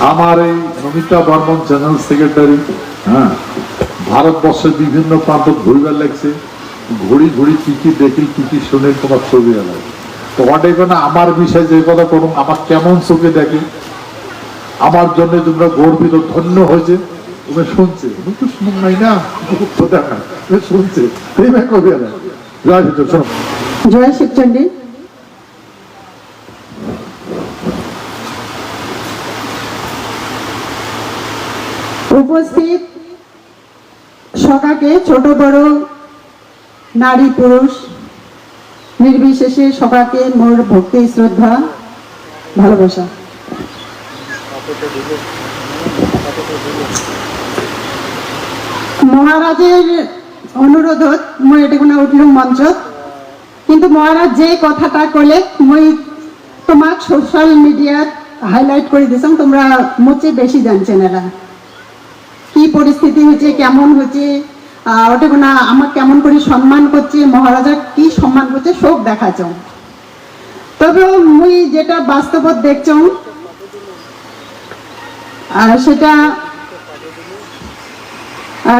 আমার এই Namita Barman general secretary হ্যাঁ ভারতবর্ষের বিভিন্ন প্রান্ত ঘুরবার লাগছে। ঘুরি ঘুরি কি কি দেখি, কি কি শুনে, তোমার ছবি আলাই তো অনেক না আমার বিষয়ে যে কথা করুন আমার কেমন চোখে দেখে? আমার জন্য তোমরা গর্বিত, ধন্য হয়েছে। তুমি শুনছে। তুমি তো শুনুন নাই না? তুমি শুনছে। জয় শিবচন্ডী। উপস্থিত সকাকে ছোট বড় নারী পুরুষ, নির্বিশেষে সকাকে মোর ভক্তি, শ্রদ্ধা, ভালোবাসা। মহারাজের অনুরোধত এটি কোনো উঠলুম মঞ্চত। কিন্তু মহারাজ যে কথাটা কলে, মই তোমাক সোশ্যাল মিডিয়াত হাইলাইট করে দিছাম, তোমরা মুচে বেশি জানছেন এরা। পরিস্থিতি হচ্ছে কেমন হচ্ছে ওটা কোনো আমার কেমন করে সম্মান করছে মহারাজা কি সম্মান করছে সব দেখাচ্ছ তবে মুই যেটা বাস্তবত দেখছ সেটা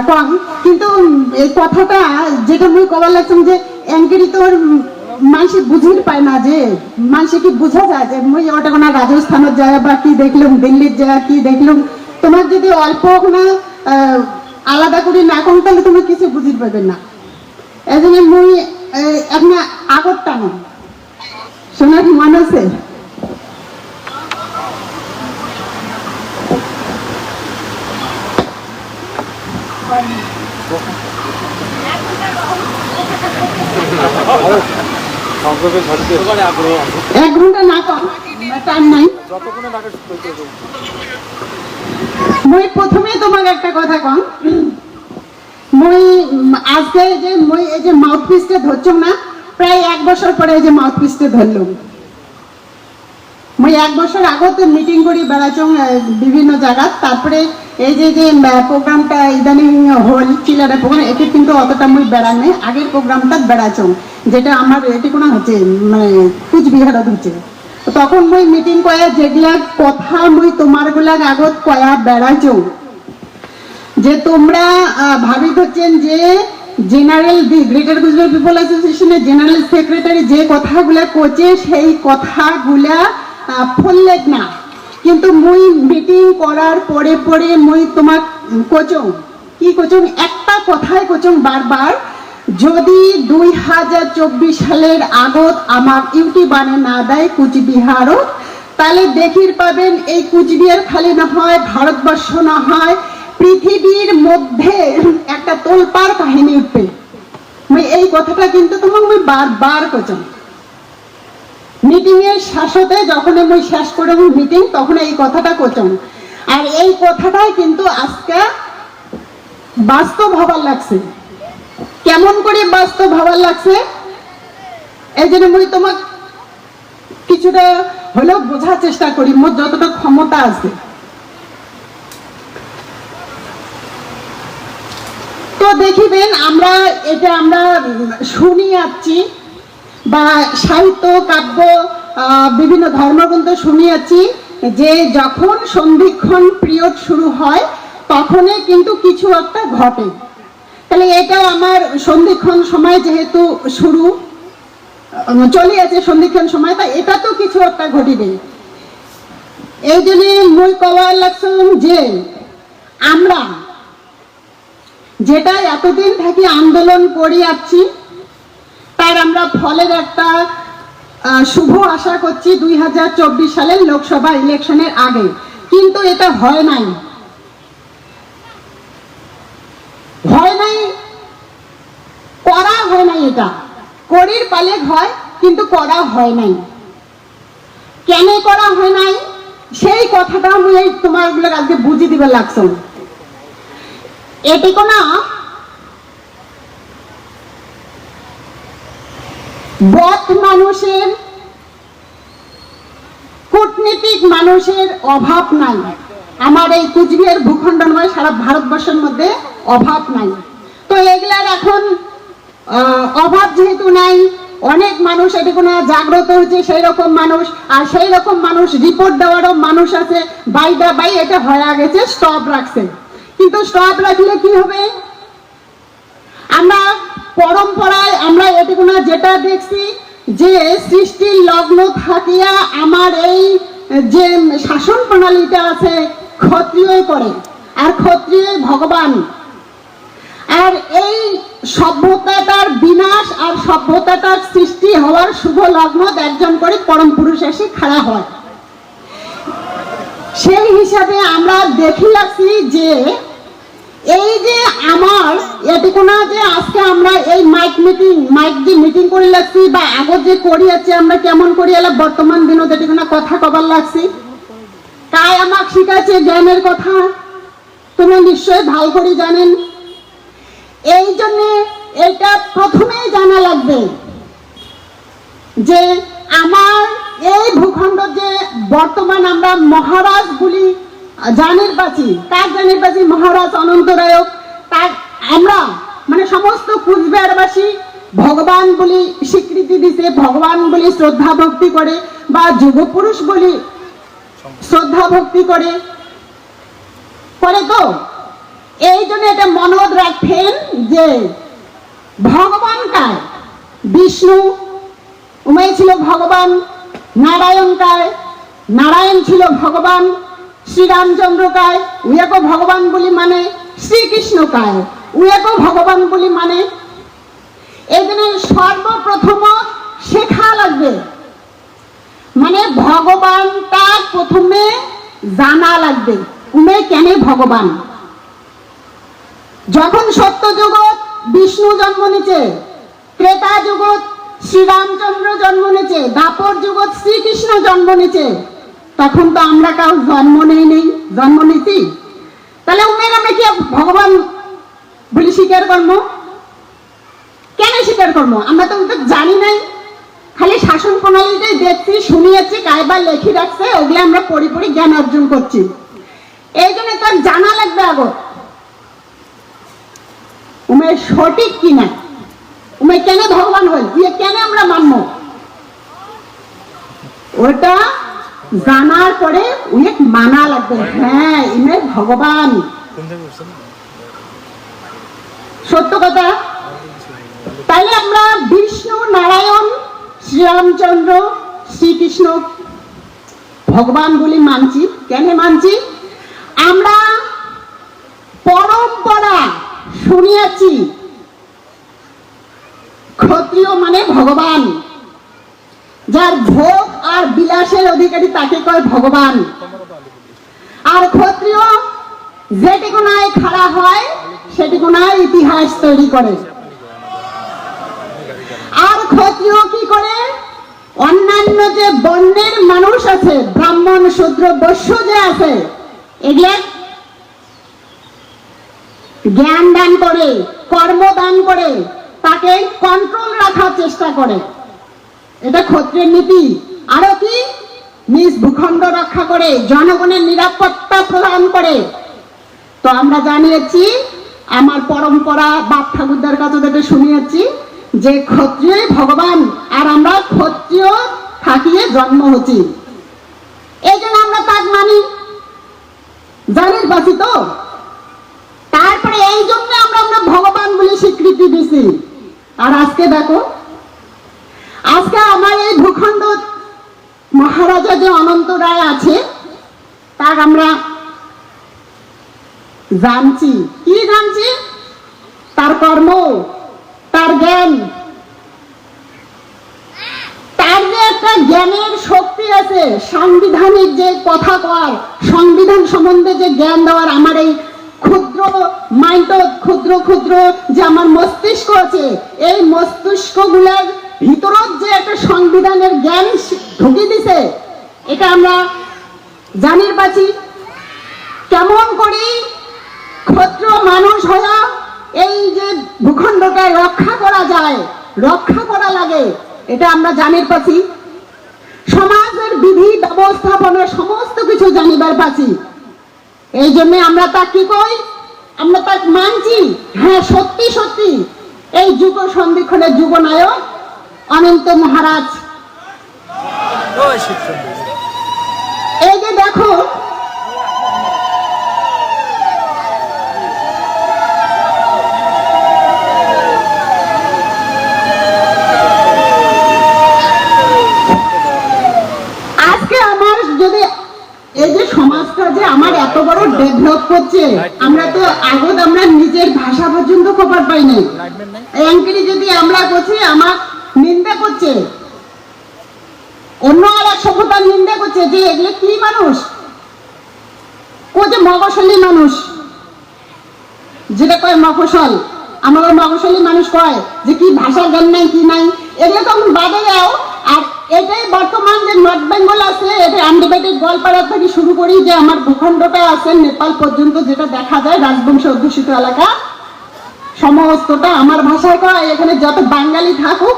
কম কিন্তু এই কথাটা যেটা মুই কবার লাগছিলাম যে এঙ্কেরি তোর মানুষে বুঝির পায় না যে মানুষে কি বুঝা যায় যে মুই ওটা কোনো রাজস্থানত যায় বা কি দেখলাম দিল্লির যায় কি দেখলাম। তোমার যদি অল্প আহ, আলাদা করে না করো, তাহলে তুমি কিছু বুঝির পাবে না। এই জন্য মুই এখন আগত টানো। শোনার মন আছে? এক ঘণ্টা না কম টাইম নাই। মই প্রথমে তোমাকে একটা কথা কম। মই আজকে যে মই এই যে মাউথ পিসটা ধরছম না, প্রায় এক বছর পরে এই যে মাউথ পিসটা ধরলাম। মই এক বছর আগত মিটিং করি বেড়াচং বিভিন্ন জায়গাত। তারপরে এই যে যে প্রোগ্রামটা ইদানিং হল, চিলারে প্রোগ্রাম এটি কিন্তু অতটা মুই বেড়ান নেই। আগের প্রোগ্রামটা বেড়াচং যেটা আমার এটি কোনো হচ্ছে মানে কুচবিহারত হচ্ছে। তখন মুই মিটিং কয়া যেগুলা কথা মুই তোমারগুলার আগত কয়া বেড়াচং যে তোমরা ভাবি করছেন যে general the greater Gujarat people অ্যাসোসিয়েশনের জেনারেল সেক্রেটারি যে কথাগুলা কোচে সেই কথাগুলা আহ, ফললেক না। কিন্তু মুই মিটিং করার পরে পরে মুই তোমাক কোচং কি কোচং একটা কথাই কোচং বারবার। যদি দুই হাজার চব্বিশ সালের আগত আমার ইউটিউবানে না দেয় কুচবিহারও, তাহলে দেখির পাবেন এই কুচবিহার খালি না হয়, ভারতবর্ষ না হয়, পৃথিবীর মধ্যে একটা তোলপার কাহিনী উঠবে। এই কথাটা কিন্তু তোমাকে বারবার কোচম মিটিং এর শেষতে যখন মুই শেষ করে মিটিং তখন এই কথাটা কোচম আর এই কথাটাই কিন্তু আজকে বাস্তব হবার লাগছে। কেমন করে বাস্তব হবার লাগছে? এই জন্য মুই তোমাক কিছুটা হলেও বোঝার চেষ্টা করি মোর যতটা ক্ষমতা আছে। তো দেখিবেন, আমরা এটা আমরা শুনি যাচ্ছি বা সাহিত্য, কাব্য বিভিন্ন ধর্মগ্রন্থ শুনি যাচ্ছি যে যখন সন্ধিক্ষণ পিরিয়ড শুরু হয়, তখনই কিন্তু কিছু একটা ঘটে। তাহলে এটাও আমার সন্ধিক্ষণ সময় যেহেতু শুরু চলে আছে সন্ধিক্ষণ সময় তা এটা তো কিছু একটা ঘটিবে। এই জন্য মই কওয়ার লাগছিলাম যে, আমরা যেটা এতদিন থেকে আন্দোলন করে যাচ্ছি তার আমরা ফলের একটা শুভ আশা করছি দুই হাজার চব্বিশ সালের লোকসভা ইলেকশনের আগে। কিন্তু এটা হয় নাই হয় নাই করা হয় নাই এটা করির পালে হয়, কিন্তু করা হয় নাই। কেন করা হয় নাই? সেই কথাটা আমি এই তোমার আজকে বুঝিয়ে দিবে লাগছে। এটি কোনো বদ মানুষের, কূটনীতিক মানুষের অভাব নাই। আমার এই কুচবিহার ভূখণ্ড নয় সারা ভারতবর্ষের মধ্যে অভাব নাই। তো এগুলার এখন অভাব যেহেতু নাই, অনেক মানুষ এটি কোনো জাগ্রত হচ্ছে সেই রকম মানুষ। আর সেই রকম মানুষ রিপোর্ট দেওয়ারও মানুষ আছে। বাই দা বাই এটা হয়ে গেছে স্টপ রাখছে কিন্তু স্টপ রাখলে কি হবে? আমরা পরম্পরায় আমরা এটুকুনা যেটা দেখছি, যে সৃষ্টির লগ্ন থাকিয়া আমার এই যে শাসন প্রণালীটা আছে, ক্ষত্রিয় করে। আর ক্ষত্রিয় ভগবান। আর এই সভ্যতাটার বিনাশ আর সভ্যতাটার সৃষ্টি হওয়ার শুভ লগ্ন একজন করে পরম পুরুষ এসে খাড়া হয়। সেই হিসাবে আমরা দেখি লাগছি যে এই যে আমার, এটুকু না যে আজকে আমরা এই মাইক মিটিং মাইক যে মিটিং করে লাগছি বা আগত যে করি আছে, আমরা কেমন করি এলা বর্তমান দিনত এটুকু না কথা কবার লাগছি। তাই আমাকে শিখাচ্ছে জ্ঞানের কথা। তুমি নিশ্চয়ই ভালো করে জানেন। এই জন্য এটা প্রথমেই জানা লাগবে যে আমার এই ভূখণ্ড যে বর্তমান আমরা মহারাজ বলি জানের পাচ্ছি কার জানের পাচ্ছি মহারাজ অনন্তরায়ক তার আমরা মানে সমস্ত কুচবিহারবাসী ভগবান বলি স্বীকৃতি দিছে, ভগবান বলি শ্রদ্ধা ভক্তি করে বা যুগপুরুষ বলি শ্রদ্ধা ভক্তি করে। করে তো? এই জন্য এটা মনত রাখেন যে ভগবান কার বিষ্ণু উমাই ছিল ভগবান নারায়ণ কায় নারায়ণ ছিল ভগবান শ্রীরামচন্দ্র কায় উয়াকে ভগবান বলি মানে শ্রীকৃষ্ণ কায় উয়াকে ভগবান বলি মানে এই জন্য সর্বপ্রথম শেখা লাগবে। মানে ভগবানটা প্রথমে জানা লাগবে উমে কেন ভগবান? যখন সত্য জগৎ বিষ্ণু জন্ম নিচে, ক্রেতা জগৎ শ্রীরামচন্দ্র জন্ম নিচে, দাপর জগৎ শ্রীকৃষ্ণ জন্ম নিচে, তখন তো আমরা কাউ জন্ম নেই নেই, জন্ম নিতি। তাহলে উমের আমরা কি ভগবান বলি স্বীকার কর্ম? কেন স্বীকার কর্ম? আমরা তো জানি নাই। খালি শাসন প্রণালীটাই দেখছি, শুনিয়েছি কাইবার লেখি রাখছে, ওগুলো আমরা পড়ি পড়ি জ্ঞান অর্জন করছি। এই জন্য তোর জানা লাগবে আগত। উমে সঠিক কিনা? উমে কেন ভগবান হল? ইয়ে কেন আমরা মানব? ওটা জানার পরে উনি মানা লাগবে। হ্যাঁ ইমে ভগবান। সত্য কথা? তাহলে আমরা বিষ্ণু, নারায়ণ, শ্রীরামচন্দ্র, শ্রীকৃষ্ণ ভগবান বলি মানছি। কেন মানছি আমরা পরম্পরা শুনিয়াছি। ক্ষত্রিয় মানে ভগবান। যার ভোগ আর বিলাসের অধিকারী তাকে কয় ভগবান। আর ক্ষত্রিয় যেটিকুনায় খাড়া হয় সেটিকুনায় ইতিহাস তৈরি করে। আর ক্ষত্রিয় কি করে? অন্যান্য যে বর্ণের মানুষ আছে, ব্রাহ্মণ, শূদ্র, বৈশ্য যে আছে এগুলা জ্ঞান দান করে, কর্ম দান করে, তাকে কন্ট্রোল রাখার চেষ্টা করে। এটা ক্ষত্রিয়ের নীতি। আরও কি? নিজ ভূখণ্ড রক্ষা করে, জনগণের নিরাপত্তা প্রদান করে। তো আমরা জানিয়েছি, আমার পরম্পরা বাপ ঠাকুরদার কাছে যেটা শুনিয়েছি যে ক্ষত্রিয় ভগবান, আর আমরা ক্ষত্রিয় থাকিয়ে জন্ম হচ্ছি। এই জন্য আমরা তাক মানি, জানির বাসি তো? তারপরে এই জন্য আমরা আমরা ভগবান বলে স্বীকৃতি দিছি। আর আজকে দেখো, আজকে আমার এই ভূখণ্ড মহারাজা যে অনন্ত রায় আছে, তার আমরা জানছি। কি জানছি? তার কর্ম, তার জ্ঞান। তার যে একটা জ্ঞানের শক্তি আছে, সাংবিধানিক যে কথা কয়, সংবিধান সম্বন্ধে যে জ্ঞান দেওয়ার আমার এই ক্ষুদ্র মাইন্ড, ক্ষুদ্র ক্ষুদ্র যে আমার মস্তিষ্ক আছে, এই মস্তিষ্কগুলার ভিতরত যে একটা সংবিধানের জ্ঞান ঢুকে দিছে, এটা আমরা জানির পাচ্ছি কেমন করি ক্ষত্র মানুষ হওয়া এই যে ভূখণ্ডটা রক্ষা করা যায়, রক্ষা করা লাগে, এটা আমরা জানির পাচ্ছি সমাজের বিধি, ব্যবস্থাপনা, সমস্ত কিছু জানিবার পাচ্ছি এই জন্য আমরা তা কি কই? আমরা তা মানছি। হ্যাঁ সত্যি সত্যি। এই যুগ সন্ধিক্ষণের যুব নায়ক অনন্ত মহারাজ। এই যে দেখো আমরা তো আগত আমরা নিজের ভাষা পর্যন্ত খবর পাই নাই। অ্যাঙ্কেলি যদি আমরা করছি আমার নিন্দা করছে। অন্য আর এক সভ্যতার নিন্দা করছে যে এগুলো কি মানুষ? ও যে মগশালী মানুষ? যেটা কয় মফসল আমাদের মগশালী মানুষ কয় যে কি ভাষা জ্ঞান নাই কি নাই? এগুলো তো বাদে যাও এটাই বর্তমান যে নর্থ বেঙ্গল আছে এটা গোয়ালপাড়া থেকে শুরু করি যে আমার ভূখণ্ডটা আছে নেপাল পর্যন্ত যেটা দেখা যায় রাজবংশ অধ্যুষিত এলাকা। সমস্তটা আমার ভাষায় কয় এখানে যত বাঙালি থাকুক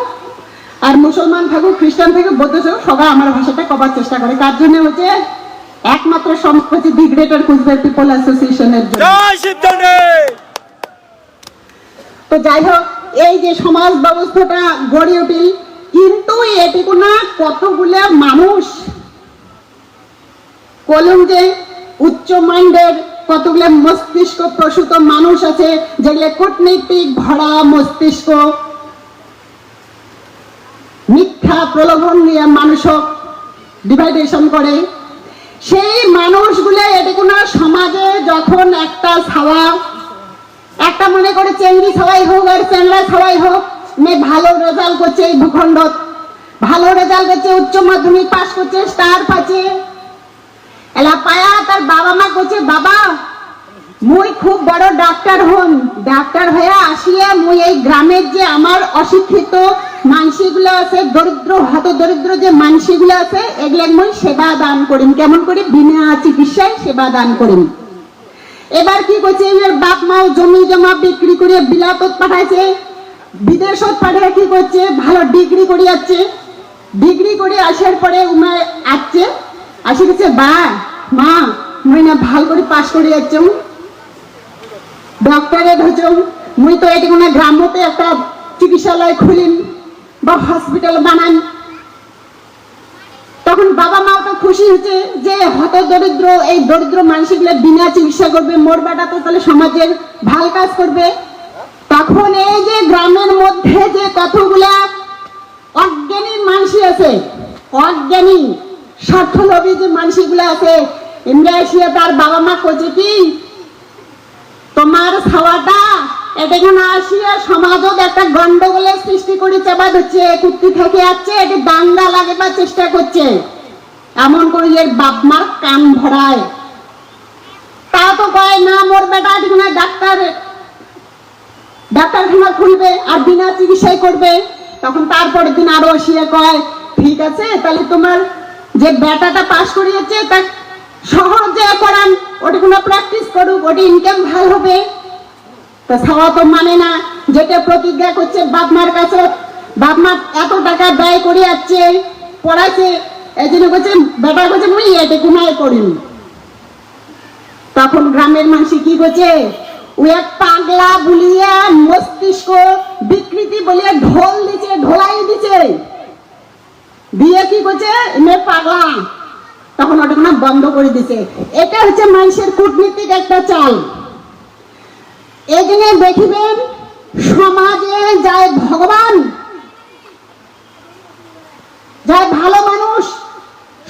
আর মুসলমান থাকুক খ্রিস্টান থাকুক বৌদ্ধ থাকুক সবাই আমার ভাষাটা কবার চেষ্টা করে। কার জন্য হচ্ছে একমাত্র সম্পত্তি দি গ্রেটার কুচবিহার পিপল অ্যাসোসিয়েশনের জন্য। তো যাই হোক এই যে সমাজ ব্যবস্থাটা গড়ে উঠিল কিন্তু এটুকু না কতগুলা মানুষ কলম যে উচ্চ মাইন্ডের কতগুলো মস্তিষ্ক প্রসূত মানুষ আছে, যেগুলো কূটনৈতিক ভরা মস্তিষ্ক। মিথ্যা প্রলোভন নিয়ে মানুষক ডিভাইডেশন করে। সেই মানুষগুলো এটুকু না সমাজে যখন একটা ছাওয়া, একটা মনে করে চেংড়ি সবাই হোক আর চেংড়া সবাই হোক মেয়ে ভালো রেজাল্ট করছে এই ভূখণ্ড ভালো রেজাল্ট করছে, উচ্চ মাধ্যমিক পাস করছে স্টার পাচ্ছে। এলা পায়া তার বাবা মা করছে বাবা, মুই খুব বড় ডাক্তার হন ডাক্তার হয়ে আসিয়ে মুই এই গ্রামের যে আমার অশিক্ষিত মানসিগুলো আছে, দরিদ্র, হত দরিদ্র যে মানসিগুলো আছে এগুলো মুই সেবা দান করিম। কেমন করে বিনা চিকিৎসায় সেবা দান করিম। এবার কি করছে বাপ মাও জমি জমা বিক্রি করে বিলাতত পাঠাইছে। বিদেশত পাঠিয়ে কি করছে? ভালো ডিগ্রি করে যাচ্ছে। ডিগ্রি করে আসার পরে উমা আসছে। আসে গেছে বা, মা, মুই না ভালো করে পাশ করে যাচ্ছ ডক্টরেট হচ্ছ মুই তো এটি কোনো গ্রাম্যতে একটা চিকিৎসালয় খুলিন বা হসপিটাল বানান তখন বাবা মাও তো খুশি হচ্ছে যে হত দরিদ্র, এই দরিদ্র মানুষগুলো বিনা চিকিৎসা করবে, মোর বেটা তো তাহলে সমাজের ভালো কাজ করবে। তখন এই যে গ্রামের মধ্যে যে কতগুলা অজ্ঞানী মানসি আছে, অজ্ঞানী স্বার্থলোভী যে মানসিগুলো আছে, এমনি আসিয়া তার বাবা মা করছে কি, তোমার খাওয়াটা এটা এখানে আসিয়া সমাজত একটা গন্ডগোলের সৃষ্টি করে চাপা হচ্ছে কুর্তি থেকে আসছে, এটি দাঙ্গা লাগাবার চেষ্টা করছে। এমন করে এর বাপ মার কান ভরায় তা তো কয় না, মোর বেটা এখানে ডাক্তার ডাক্তারখানা খুলবে আর বিনা চিকিৎসায় করবে, তখন তারপরের দিন আরও আসিয়া কয়, ঠিক আছে, তাহলে তোমার যে বেটাটা পাশ করিয়েছে তা যে করান, ওটি কোনো প্র্যাকটিস করুক, ওটি ইনকাম ভালো হবে। তা ছাওয়া তো মানে না, যেটা প্রতিজ্ঞা করছে বাপ মার কাছে বাপ মা এত টাকা ব্যয় করে যাচ্ছে পড়াইছে, এই জন্য করছে বেটা করছে মুই এটি কুমায় করিনি তখন গ্রামের মানুষ কি করছে এক পাগলা বুলিয়া মস্তিষ্ক বিকৃতি বলিয়া ঢোল দিছে, ঢোলাই দিছে। দিয়ে কি করছে? এমনি পাগলা। তখন ওটা না বন্ধ করে দিছে। এটা হচ্ছে মানুষের কূটনীতিক একটা চাল। এই দেখিবেন, সমাজে যায় ভগবান, যায় ভালো মানুষ,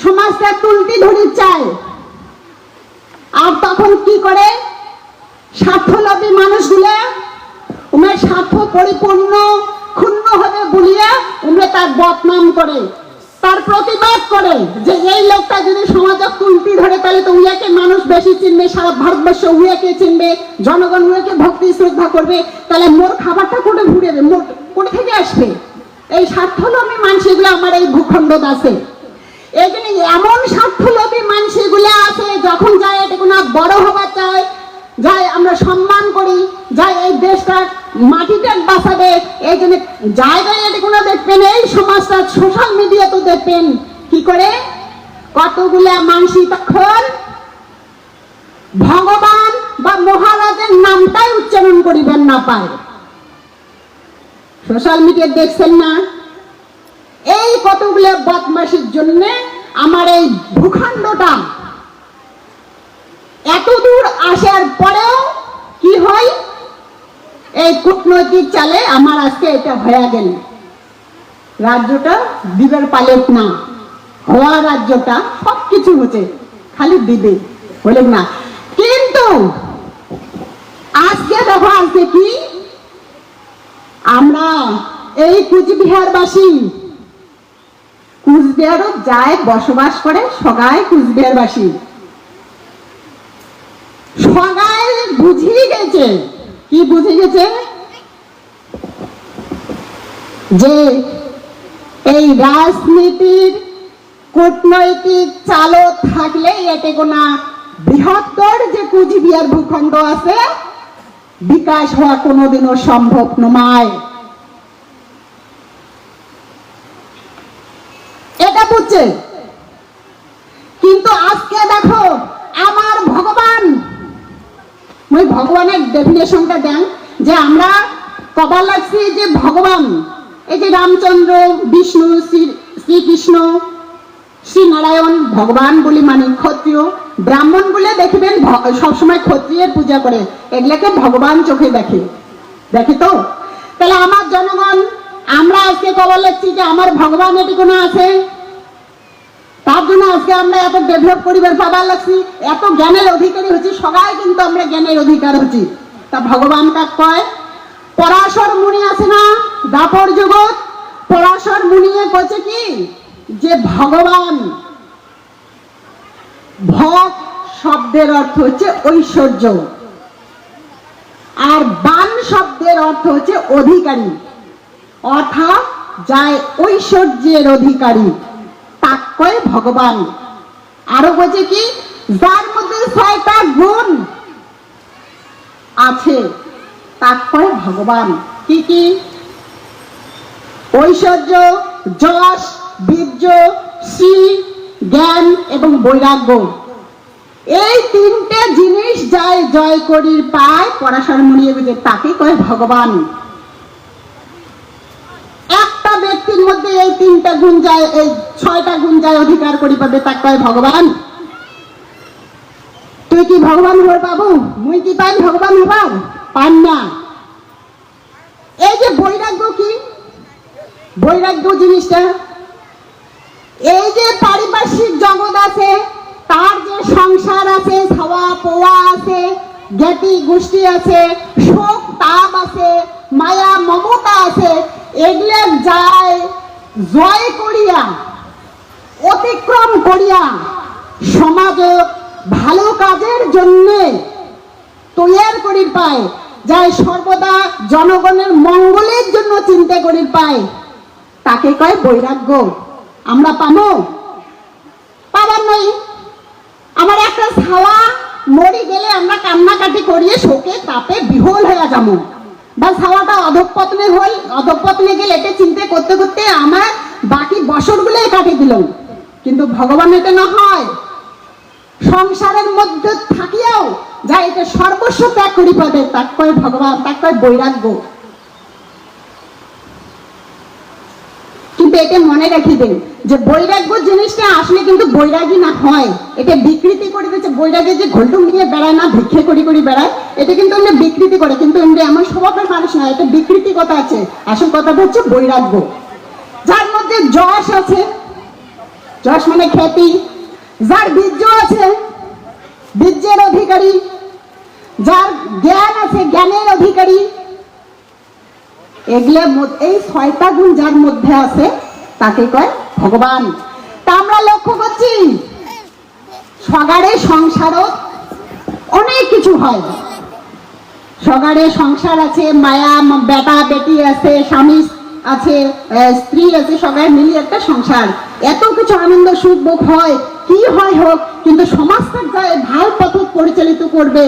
সমাজটা তুলতি ধরি চায় আর তখন কি করে? স্বার্থলোভী মানুষগুলো উমের স্বার্থ পরিপূর্ণ, ক্ষুণ্ণ হবে বলিয়া উমরে তার বদনাম করে, তার প্রতিবাদ করে যে এই লোকটা যদি সমাজে তুলতি ধরে তাহলে তো উইয়াকে মানুষ বেশি চিনবে, সারা ভারতবর্ষ উইয়াকে চিনবে, জনগণ উইয়াকে ভক্তি শ্রদ্ধা করবে, তাহলে মোর খাবারটা কোটে ঘুরেবে মোর কোটে থেকে আসবে। এই স্বার্থলোভী মানুষগুলো আমার এই ভূখণ্ড আছে। এখানে এমন স্বার্থলোভী মানুষগুলো আছে, যখন যায় এটা কোনো বড় হবার চায় যাই আমরা সম্মান করি, যাই এই দেশটা মাটিটা বাঁচাবে, এই জন্য জায়গায় এটা কোনো দেখবেন এই সমাজটা সোশ্যাল মিডিয়া তো দেখবেন কি করে? কতগুলা মানসি তখন ভগবান বা মহারাজের নামটাই উচ্চারণ করিবেন না পায়। সোশ্যাল মিডিয়া দেখছেন না? এই কতগুলো বদমাসির জন্য আমার এই ভূখণ্ডটা এত দূর আসার পরেও কি হয়? এই কূটনৈতিক চালে আমার আজকে এটা হয়ে গেল। রাজ্যটা দিবের পালেট না হওয়া রাজ্যটা সব কিছু হচ্ছে, খালি দিবে, বলেন না। কিন্তু আজকে দেখো, আজকে কি? আমরা এই কুচবিহারবাসী, কুচবিহারও যায়, বসবাস করে সবাই কুচবিহারবাসী। সগাই বুঝিয়ে গেছে কি বুঝে গেছে যে এই রাজনীতির কূটনৈতিক চালক থাকলে এতে কোনা বৃহত্তর যে কুচবিহার ভূখণ্ড আছে, বিকাশ হওয়া কোনোদিনও সম্ভব নয়। এটা বুঝছে কিন্তু আজকে দেখো আমার ভগবান ওই ভগবানের ডেফিনেশনটা দেন যে আমরা কবার লাগছি যে ভগবান। এই যে রামচন্দ্র, বিষ্ণু, শ্রী- শ্রীকৃষ্ণ, শ্রীনারায়ণ ভগবান বলি মানে ক্ষত্রিয়। ব্রাহ্মণ বলে দেখবেন সবসময় ক্ষত্রিয়ের পূজা করে। এগুলাকে ভগবান চোখে দেখে। দেখে তো? তাহলে আমার জনগণ, আমরা আজকে কবার লাগছি যে আমার ভগবান এটি কোনো আছে? তার জন্য আজকে আমরা এত ডেভেলপ করিবার পাবার লাগছি, এত জ্ঞানের অধিকারী হচ্ছি সবাই কিন্তু আমরা জ্ঞানের অধিকার হচ্ছি তা ভগবান কাক কয়, পরাশর মুনি আছে না? দাপর জগৎ পরাশর মুনিয়ে কছে কি? যে ভগবান ভগ শব্দের অর্থ হচ্ছে ঐশ্বর্য। আর বান শব্দের অর্থ হচ্ছে অধিকারী। অর্থাৎ যায় ঐশ্বর্যের অধিকারী। তাক কয় ভগবান। আরও বলছে কি, যার মধ্যে ছয়টা গুণ আছে তাক কয় ভগবান। কি কি? ঐশ্বর্য, যশ, বীর্য শ্রী জ্ঞান এবং বৈরাগ্য। এই তিনটে জিনিস যায় জয় করির পায়, পরাশর মনিয়ে তাকে কয় ভগবান। একটা ব্যক্তির মধ্যে এই তিনটা গুণ যায়, এই ছয়টা গুণ যায় অধিকার করি পাবে, তাকে কয় ভগবান। তুই কি ভগবান হবার পাবো? মুই কি পাই ভগবান হবার? পান না। এই যে বৈরাগ্য কি? বৈরাগ্য জিনিসটা। এই যে পারিপার্শ্বিক জগৎ আছে, তার যে সংসার আছে, খাওয়া পোয়া আছে, জ্ঞাতি গোষ্ঠী আছে, শোক তাপ আছে, মায়া মমতা আছে এগুলো যায়, জয় করিয়া, অতিক্রম করিয়া, সমাজ ভালো কাজের জন্যে তৈয়ার করির পায়, যাই সর্বদা জনগণের মঙ্গলের জন্য চিন্তা করির পায়। তাকে কয় বৈরাগ্য। আমরা পাবো? পাবার নই। আমার একটা ছাওয়া মরি গেলে আমরা কান্নাকাটি করিয়ে শোকে তাপে বিহল হয়ে যাব। বা ছাওয়াটা অধঃপতনে হই অধঃপতনে গেলে এটা চিন্তা করতে করতে আমার বাকি বছরগুলোই কাটে দিলাম কিন্তু ভগবান এটা না হয়। সংসারের মধ্যে থাকিয়াও যা এটা সর্বস্ব ত্যাগ করি পাবে ত্যাগ করে ভগবান ত্যাগ করে বৈরাগ্য। কিন্তু এটা মনে রাখিবেন যে বৈরাগ্য জিনিসটা আসলে কিন্তু বৈরাগী না হয়। এটা বিকৃতি করে দিচ্ছে বৈরাগী যে ঘোলটুম নিয়ে বেড়ায় না, ভিক্ষে করি করি বেড়ায়, এটা কিন্তু এমনি বিকৃতি করে। কিন্তু এমনি এমন স্বভাবের মানুষ না, এটা বিকৃতি কথা আছে। আসল কথাটা হচ্ছে বৈরাগ্য। যার মধ্যে যশ আছে, যশ মানে খ্যাতি। যার বীর্য আছে, বীর্যের অধিকারী। যার জ্ঞান আছে, জ্ঞানের অধিকারী। এই ছয়টা গুণ যার মধ্যে আছে, তাকে কয় ভগবান। তা আমরা লক্ষ্য করছি অনেক কিছু হয়। সংসার আছে, মায়া, বেটা, বেটি আছে, স্বামী আছে স্ত্রী আছে, সবাই মিলিয়ে একটা সংসার। এত কিছু আনন্দ, সুখ ভোগ হয়, কি হয় হোক, কিন্তু সমাজটা যায় ভালো পথ পরিচালিত করবে,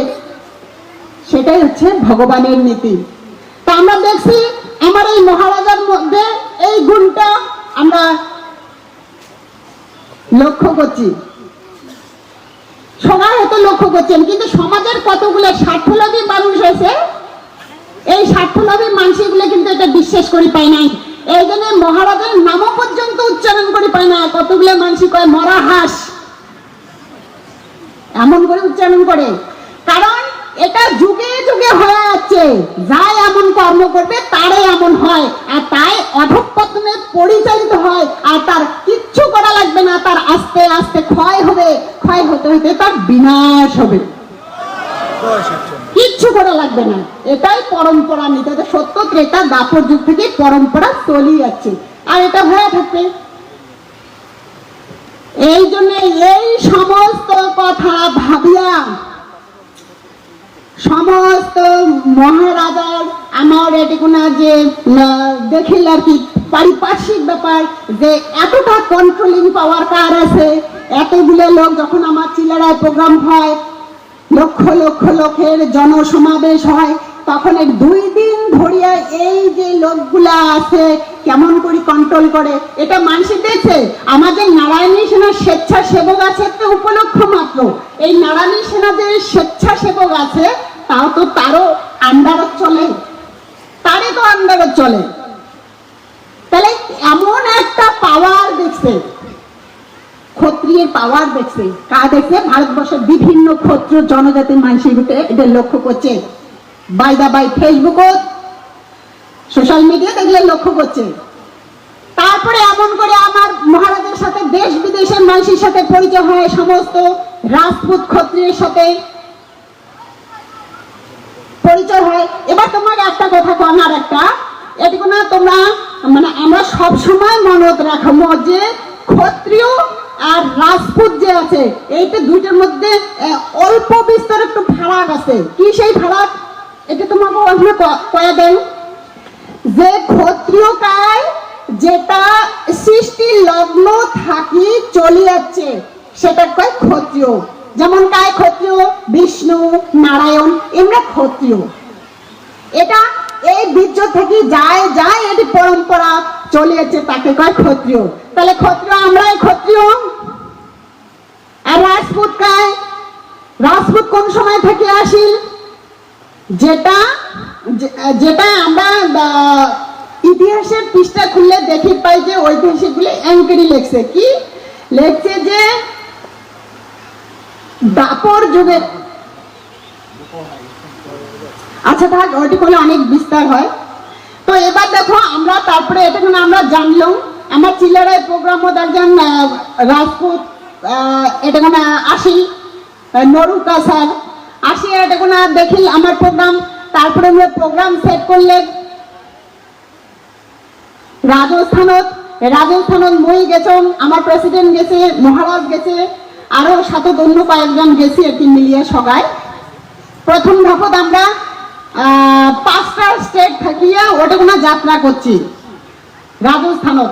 সেটাই হচ্ছে ভগবানের নীতি। তা আমরা দেখছি আমার এই মহারাজার মধ্যে এই গুণটা আমরা লক্ষ্য করছি। সবাই হয়তো লক্ষ্য করছেন, কিন্তু সমাজের কতগুলো স্বার্থলোভী মানুষ আছে এই স্বার্থলোভী মানুষগুলো কিন্তু এটা বিশ্বাস করি পায় নাই। এই জন্য মহারাজের নামও পর্যন্ত উচ্চারণ করে পায় না কতগুলো মানুষ কয়, মরা হাঁস। এমন করে উচ্চারণ করে। কারণ এটা যুগে যুগে হয়ে যাচ্ছে। যাই এমন কর্ম করবে, তারই এমন হয়। আর তাই অধঃপতনে পরিচালিত হয়। আর তার কিচ্ছু করা লাগবে না, তার আস্তে আস্তে ক্ষয় হবে, ক্ষয় হতে হতে তার বিনাশ হবে। কিচ্ছু করা লাগবে না। এটাই পরম্পরা নিতে। সত্য, ত্রেতা, দাপর যুগ থেকে পরম্পরা চলেই যাচ্ছে। আর এটা হয়ে থাকবে। এই জন্য এই সমস্ত কথা ভাবিয়া সমস্ত মহারাজার আমার এটুকুনা যে দেখিল আর কি, পারিপার্শ্বিক ব্যাপার যে, এতটা কন্ট্রোলিং পাওয়ার কার আছে? এতগুলো লোক যখন আমার চিলারায় প্রোগ্রাম হয়, লক্ষ লক্ষ লোকের জনসমাবেশ হয় তখন দুই দিন ধরিয়া এই যে লোকগুলা আছে, কেমন করে কন্ট্রোল করে, এটা মানুষ দেখছে? আমাদের নারায়ণী সেনার স্বেচ্ছাসেবক আছে একটা উপলক্ষ মাত্র। এই নারায়ণী সেনা যে স্বেচ্ছাসেবক আছে, তাও তো তারও আন্ডারত চলে। তারই তো আন্ডারত চলে। তাহলে এমন একটা পাওয়ার দেখছে। ক্ষত্রিয়ের পাওয়ার দেখছে। কা দেখছে? ভারতবর্ষের বিভিন্ন ক্ষত্রিয় জনজাতির মানুষের এটা লক্ষ্য করছে। By the by Facebook social media দেখলে লক্ষ্য করছে। তারপরে এমন করে আমার মহারাজের সাথে, দেশ বিদেশের মানুষের সাথে পরিচয় হয়, সমস্ত রাজপুত ক্ষত্রিয়ের সাথে পরিচয় হয়। এবার তোমাকে একটা কথা কম আর একটা। এটুকু না, তোমরা মানে আমরা সব সময় মনত রাখব যে ক্ষত্রিয় আর রাজপুত যে আছে, এইটা দুইটার মধ্যে অল্প বিস্তর একটু ফারাক আছে। কি সেই ফারাক? এটা তোমাকে ওখানে কয়ে দেন যে ক্ষত্রিয় কায় যেটা সৃষ্টি লগ্ন থাকি চলে যাচ্ছে সেটা কয় ক্ষত্রিয়। যেমন কায় ক্ষত্রিয়? বিষ্ণু, নারায়ণ এমরা ক্ষত্রিয়। এটা এই বীর্য থেকে যায় যায় এটি পরম্পরা চলে যাচ্ছে তাকে কয় ক্ষত্রিয়। তাহলে ক্ষত্রিয় আমরাই ক্ষত্রিয়? আর রাজপুত কায়? রাজপুত কোন সময় থেকে আসি যেটা যেটা আমরা ইতিহাসের পৃষ্ঠা খুললে দেখি পাই যে ঐতিহাসিকগুলো অ্যাঙ্কেরি লেখছে। কি? লেখছে যে দাপর যুগের আচ্ছা থাক ওইটি করলে অনেক বিস্তার হয়। তো এবার দেখো, আমরা তারপরে এটা আমরা জানলাম। আমার চিলারায় প্রোগ্রাম একজন রাজপুত এটা আসি। নরুকা স্যার। আসি এটা কোনো দেখি আমার প্রোগ্রাম তারপরে আমরা প্রোগ্রাম সেট করলে রাজস্থানত রাজস্থানত মই গেছম আমার প্রেসিডেন্ট গেছে, মহারাজ গেছে, আরও সাথে অন্য কয়েকজন গেছি আর কি মিলিয়ে সবাই প্রথম ধাপত আমরা পাঁচটা স্টেট থাকিয়া ওটা কোনো যাত্রা করছি, রাজস্থানত।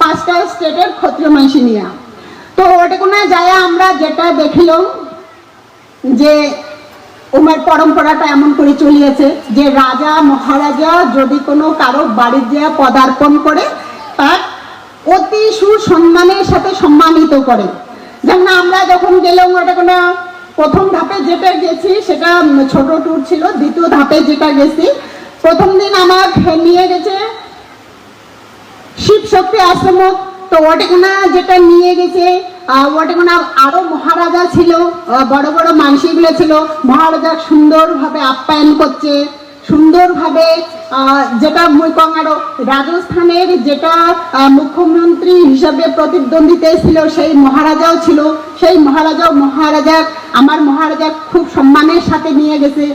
পাঁচটা স্টেটের ক্ষত্রিয় মাইসি নিয়া। তো ওটা কোনো যায় আমরা যেটা দেখিলাম যে উমার পরম্পরাটা এমন করে চলিয়েছে যে রাজা, মহারাজা যদি কোনো কারও বাড়ির যা পদার্পণ করে তার অতি সুসম্মানের সাথে সম্মানিত করে। যেমন আমরা যখন গেলাম, ওটা কোনো প্রথম ধাপে যেটা গেছি, সেটা ছোট ট্যুর ছিল, দ্বিতীয় ধাপে যেটা গেছি, প্রথম দিন আমার নিয়ে গেছে শিব শক্তি আশ্রম তো ওটেগুনা যেটা নিয়ে গেছে আহ, ওটেগুনা আরও মহারাজা ছিল বড় বড় মানসিকগুলো ছিল। মহারাজা সুন্দরভাবে আপ্যায়ন করছে। সুন্দরভাবে যেটা মুই কং রাজস্থানের যেটা মুখ্যমন্ত্রী হিসাবে প্রতিদ্বন্দ্বিতা ছিল সেই মহারাজাও ছিল। সেই মহারাজাও মহারাজা আমার মহারাজা খুব সম্মানের সাথে নিয়ে গেছে।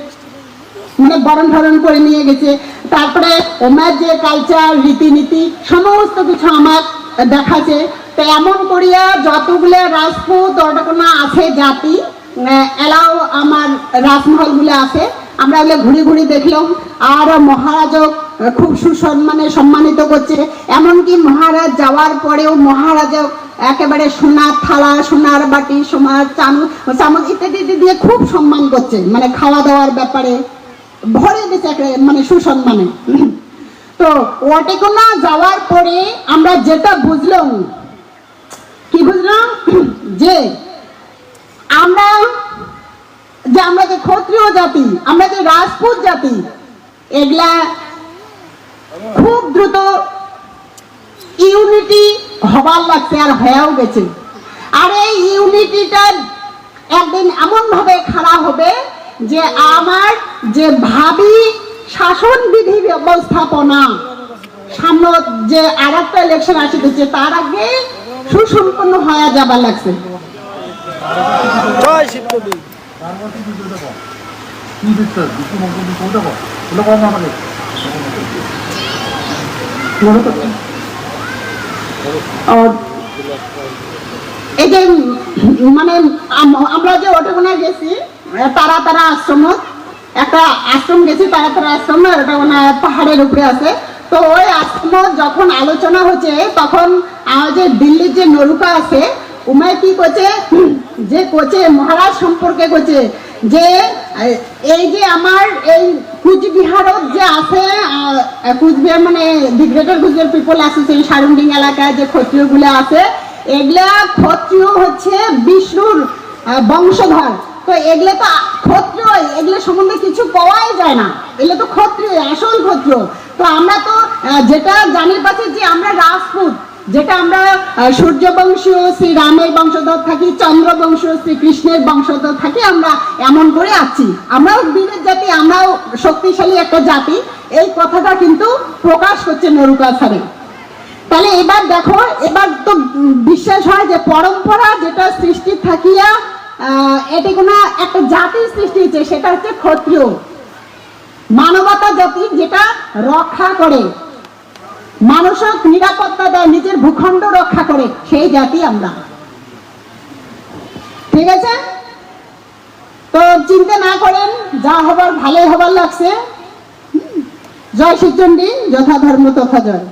মানে বরণ ধরন করে নিয়ে গেছে। তারপরে ওনার যে কালচার রীতিনীতি সমস্ত কিছু আমার দেখাচ্ছে। তো এমন করিয়া যতগুলো রাজপুত অটকোনা আছে জাতি এলাও আমার রাজমহলগুলো আছে, আমরা এগুলো ঘুরে ঘুরে দেখলাম। আর মহারাজও খুব সুসম্মানে সম্মানিত করছে। এমনকি মহারাজ যাওয়ার পরেও মহারাজা একেবারে সোনার থালা, সোনার বাটি, সোনার চামচ চামচ ইত্যাদি দিয়ে খুব সম্মান করছে। মানে খাওয়া দাওয়ার ব্যাপারে ভরে দিচ্ছে মানে সুসম্মানে। তো ওয়াটেকোনা যাওয়ার পরে আমরা যেটা বুঝলাম, কি বুঝলাম? যে আমরা যে আমরা যে ক্ষত্রিয় জাতি, আমরা যে রাজপুত জাতি, এগুলা খুব দ্রুত ইউনিটি হবার লাগছে আর হয়েও গেছে। আর এই ইউনিটিটা একদিন এমন ভাবে খাড়া হবে যে আমার যে ভাবি শাসন বিধি ব্যবস্থাপনা। সামনে যে আর একটা ইলেকশন আসিতেছে তার আগে সুসম্পন্ন হয়ে যাবার লাগছে। ওটা এই যে মানে আমরা যে ওটাগুনা গেছি তারা তারা আশ্রম একটা আশ্রম গেছি তারা তারা আশ্রম ওটা মানে পাহাড়ের উপরে আছে। তো ওই আশ্রম যখন আলোচনা হচ্ছে, তখন যে দিল্লির যে নৌকা আছে উমায় কি করছে? যে কোচে মহারাজ সম্পর্কে করছে, যে, এই যে আমার এই কুচবিহারত যে আছে কুচবিহার মানে the greater Coochbehar people association surrounding এলাকায় যে ক্ষত্রিয়গুলো আছে, এগুলা ক্ষত্রিয় হচ্ছে বিষ্ণুর বংশধর। তো এগুলো তো ক্ষত্রিয়, এগুলো সম্বন্ধে কিছু পাওয়াই যায় না। এগুলো তো ক্ষত্রিয়, আসল ক্ষত্রিয়। তো আমরা তো যেটা জানি পাচ্ছি যে আমরা রাজপুত, যেটা আমরা সূর্যবংশীয় শ্রী রামের বংশধর থাকি, চন্দ্রবংশীয় শ্রী কৃষ্ণের বংশধর থাকি, আমরা এমন করে আছি। আমরাও বীরের জাতি, আমরাও শক্তিশালী একটা জাতি। এই কথাটা কিন্তু প্রকাশ হচ্ছে নরুকা স্যারে তাহলে এবার দেখো, এবার তো বিশ্বাস হয় যে পরম্পরা যেটা সৃষ্টি থাকিয়া এটি কোনো একটা জাতির সৃষ্টি হচ্ছে সেটা হচ্ছে ক্ষত্রিয়। মানবতা জাতি যেটা রক্ষা করে, মানুষক নিরাপত্তা দেয়, নিজের ভূখণ্ড রক্ষা করে, সেই জাতি আমরা। ঠিক আছে? তো চিন্তা না করেন, যা হবার ভালোই হবার লাগছে। জয় শিবচণ্ডী যথা ধর্ম তথা জয়